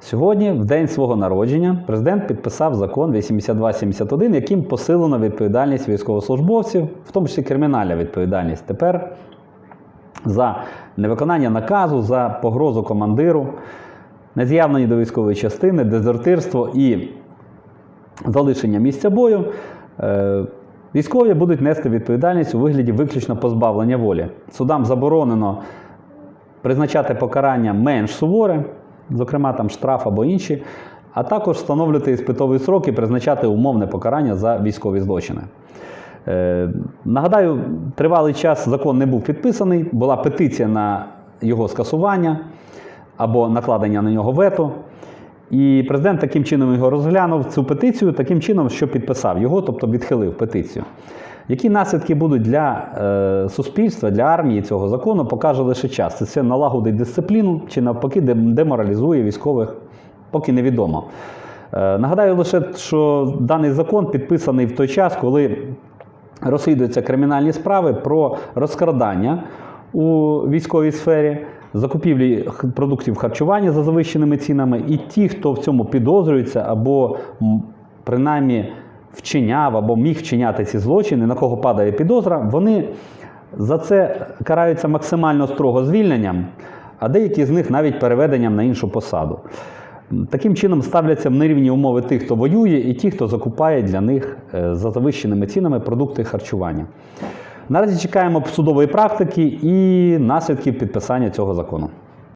Сьогодні, в день свого народження, президент підписав закон 8271, яким посилено відповідальність військовослужбовців, в тому числі кримінальна відповідальність. Тепер за невиконання наказу, за погрозу командиру, нез'явлення до військової частини, дезертирство і залишення місця бою. е, Військові будуть нести відповідальність у вигляді виключно позбавлення волі. Судам заборонено призначати покарання менш суворе, зокрема там штраф або інші, а також встановлювати іспитовий срок і призначати умовне покарання за військові злочини. Е, Нагадаю, тривалий час закон не був підписаний, була петиція на його скасування або накладення на нього вето. І президент таким чином його розглянув цю петицію, таким чином, що підписав його, тобто відхилив петицію. Які наслідки будуть для е, суспільства, для армії цього закону, покаже лише час. Це все налагодить дисципліну чи навпаки деморалізує військових, поки невідомо. Е, нагадаю лише, що даний закон підписаний в той час, коли розслідуються кримінальні справи про розкрадання у військовій сфері, закупівлі продуктів харчування за завищеними цінами, і ті, хто в цьому підозрюється або принаймні вчиняв або міг вчиняти ці злочини, на кого падає підозра, вони за це караються максимально строго звільненням, а деякі з них навіть переведенням на іншу посаду. Таким чином ставляться в нерівні умови тих, хто воює, і ті, хто закупає для них е, за завищеними цінами продукти харчування. Наразі чекаємо судової практики і наслідків підписання цього закону.